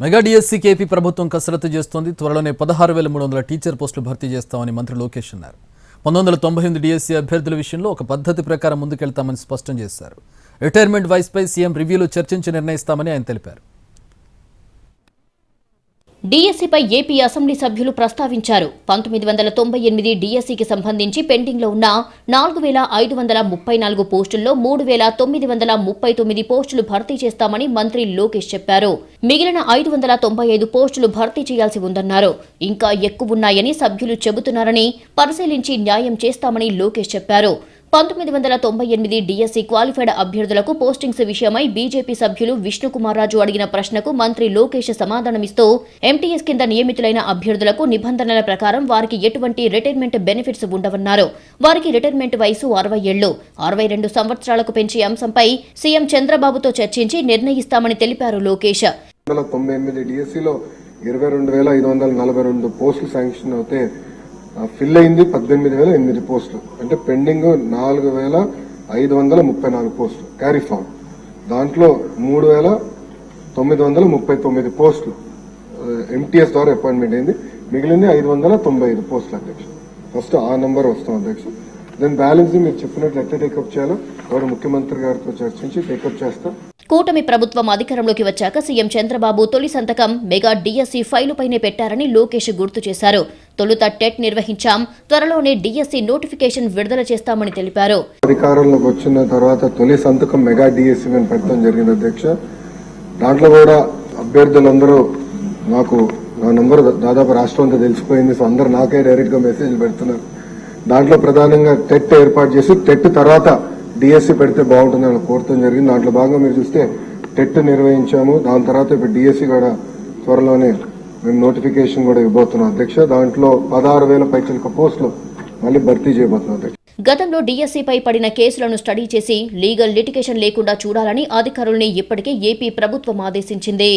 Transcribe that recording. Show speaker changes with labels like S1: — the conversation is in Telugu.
S1: మెగా డిఎస్సీ కేపీ ప్రభుత్వం కసరత్తు చేస్తోంది. త్వరలోనే పదహారు వేల మూడు వందల టీచర్ పోస్టులు భర్తీ చేస్తామని మంత్రి లోకేష్ అన్నారు. పంతొమ్మిది వందల తొంభై ఎనిమిది డిఎస్సీ అభ్యర్థుల విషయంలో ఒక పద్ధతి ప్రకారం ముందుకెళ్తామని స్పష్టం చేశారు. రిటైర్మెంట్ వయసుపై సీఎం రివ్యూలో చర్చించి నిర్ణయిస్తామని ఆయన తెలిపారు.
S2: డిఎస్సిపై ఏపీ అసెంబ్లీ సభ్యులు ప్రస్తావించారు. పంతొమ్మిది వందల తొంభై ఎనిమిది డిఎస్సికి సంబంధించి పెండింగ్లో ఉన్న నాలుగు వేల ఐదు వందల ముప్పై నాలుగు పోస్టుల్లో మూడు వేల తొమ్మిది వందల ముప్పై తొమ్మిది పోస్టులు భర్తీ చేస్తామని మంత్రి లోకేష్ చెప్పారు. మిగిలిన ఐదు వందల తొంభై ఐదు పోస్టులు భర్తీ చేయాల్సి ఉందన్నారు. ఇంకా ఎక్కువ ఉన్నాయని సభ్యులు చెబుతున్నారని పరిశీలించి న్యాయం చేస్తామని లోకేష్ చెప్పారు. పంతొమ్మిది వందల తొంభై ఎనిమిది డిఎస్సి క్వాలిఫైడ్ అభ్యర్థులకు పోస్టింగ్స్ విషయమై బీజేపీ సభ్యులు విష్ణుకుమార్ రాజు అడిగిన ప్రశ్నకు మంత్రి లోకేష్ సమాధానమిస్తూ ఎంటీఎస్ కింద నియమితులైన అభ్యర్థులకు నిబంధనల ప్రకారం వారికి ఎటువంటి రిటైర్మెంట్ బెనిఫిట్స్ ఉండవన్నారు. వారికి రిటైర్మెంట్ వయసు అరవై ఏళ్ళు అరవై రెండు సంవత్సరాలకు పెంచే అంశంపై సీఎం చంద్రబాబుతో చర్చించి నిర్ణయిస్తామని తెలిపారు లోకేష్.
S3: తొంభై ఎనిమిది ఇరవై రెండు వేల ఐదు వందల నలభై రెండు పోస్టులు శాంక్షన్ అవుతే ఫిల్ అయింది పద్దెనిమిది వేల ఎనిమిది పోస్టులు. అంటే పెండింగ్ నాలుగు వేల ఐదు వందల ముప్పై నాలుగు పోస్టులు. క్యారీ ఫామ్ దాంట్లో మూడు వేల తొమ్మిది వందల ముప్పై తొమ్మిది పోస్టులు. ఎంటీఎస్ ద్వారా అపాయింట్మెంట్ అయింది. మిగిలింది ఐదు వందల తొంభై ఐదు పోస్టులు అధ్యక్ష. ఫస్ట్ ఆ నెంబర్ వస్తాం అధ్యక్ష. దెన్ బ్యాలెన్స్ మీరు చెప్పినట్లు ఎట్లా టేకప్ చేయాలో గౌరవ ముఖ్యమంత్రి గారితో చర్చించి టేకప్ చేస్తాం.
S2: కూటమి ప్రభుత్వం అధికారంలోకి వచ్చాక సీఎం చంద్రబాబు తొలి సంతకం మెగా డీఎస్సీ ఫైలుపైనే పెట్టారని లోకేష్ గుర్తు చేశారు. తొలుత టెట్ నిర్వహించాం. త్వరలోనే డీఎస్సీ నోటిఫికేషన్ విడుదల చేస్తామని తెలిపారు.
S3: అధికారంలోకి వచ్చిన తర్వాత తొలి సంతకం మెగా డిఎస్సీ మీద పెట్టడం జరిగింది అధ్యక్ష. దాంట్లో కూడా అభ్యర్థులందరూ నాకు నా నంబర్ దాదాపు రాష్ట్రం అంతా తెలిసిపోయింది. సో అందరు నాకే డైరెక్ట్గా మెసేజ్ పెడుతున్నారు. దాంట్లో ప్రధానంగా టెట్ ఏర్పాటు చేసి టెట్ తర్వాత డిఎస్సి పెడితే బాగుంటుందని వాళ్ళు కోరటం జరిగింది. దాంట్లో భాగంగా మీరు చూస్తే టెట్ నిర్వహించాము. దాని తర్వాత ఇప్పుడు డిఎస్సి కూడా త్వరలోనే మేము నోటిఫికేషన్ కూడా ఇవ్వబోతున్నాం అధ్యక్ష. దాంట్లో పదహారు వేల పైచిలక పోస్టులు మళ్ళీ భర్తీ చేయబోతున్నాం అధ్యక్ష.
S2: గతంలో డీఎస్సీపై పడిన కేసులను స్టడీ చేసి లీగల్ లిటిగేషన్ లేకుండా చూడాలని అధికారుల్ని ఇప్పటికే ఏపీ ప్రభుత్వం ఆదేశించింది.